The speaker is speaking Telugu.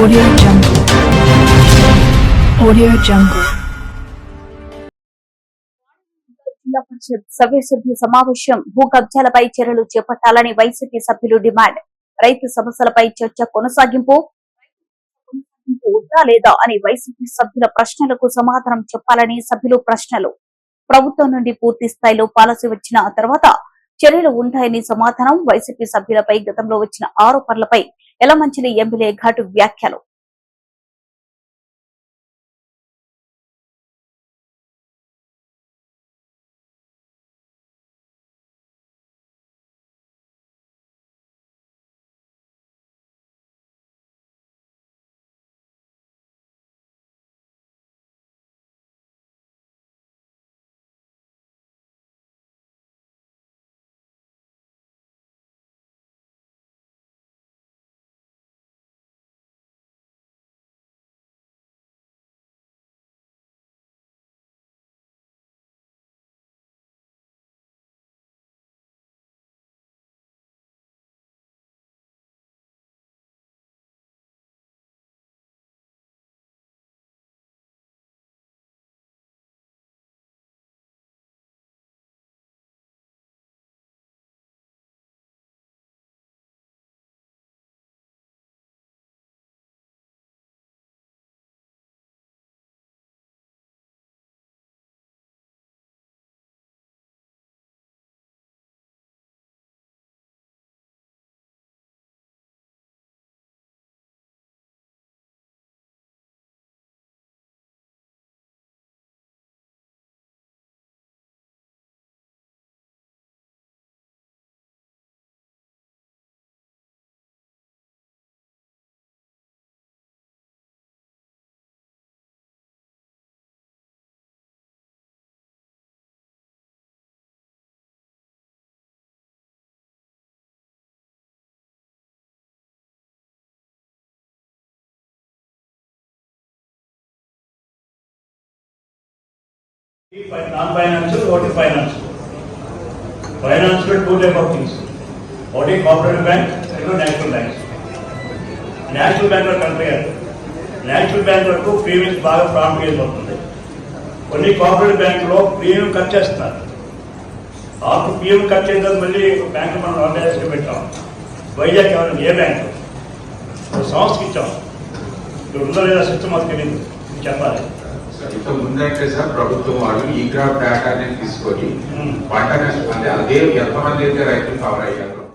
Audio Jungle. Audio Jungle. జిల్లా పరిషత్ సభ్య సమావేశం భూ కబ్జాలపై చర్యలు చేపట్టాలని వైసీపీ సభ్యులు డిమాండ్ రైతు సమస్యలపై చర్చ కొనసాగింపు ఉందా లేదా అని వైసీపీ సభ్యుల ప్రశ్నలకు సమాధానం చెప్పాలని సభ్యులు ప్రశ్నలు ప్రభుత్వం నుండి పూర్తి స్థాయిలో పాలసీ వచ్చిన తర్వాత చర్యలు ఉంటాయని సమాధానం వైసీపీ సభ్యులపై గతంలో వచ్చిన ఆరోపణలపై ఎలమంచిలి ఎమ్మెల్యే ఘాటు వ్యాఖ్యలు. నాన్ ఫైనాన్షియల్ ఒకటి finance financial two type of things ఒకటి కోఆపరేటివ్ బ్యాంక్ రెండు national banks national bank compare national bank వరకు ప్రీమియం బాగా ప్రాముఖ్యత అవుతుంది కొన్ని కోఆపరేటివ్ బ్యాంకులో ప్రీమియం కట్ చేస్తున్నారు. ఆకు ప్రీమియం కట్ చేసిన మళ్ళీ బ్యాంక్ మనం ఆర్గనైజేషన్ పెట్టాం. వైజాగ్ ఎవరైనా ఏ బ్యాంక్ సంస్థకి ఇచ్చాం. ఇప్పుడు ఉందో లేదా సిస్టమ్ అది తెలియదు చెప్పాలి. ఇంత ముందంటే సార్ ప్రభుత్వం వాళ్ళు ఈ క్రాప్ డేటాని తీసుకొని. పంట నష్టం అంటే అదే ఎంతమంది అయితే రైతులు కవర్ అయ్యారు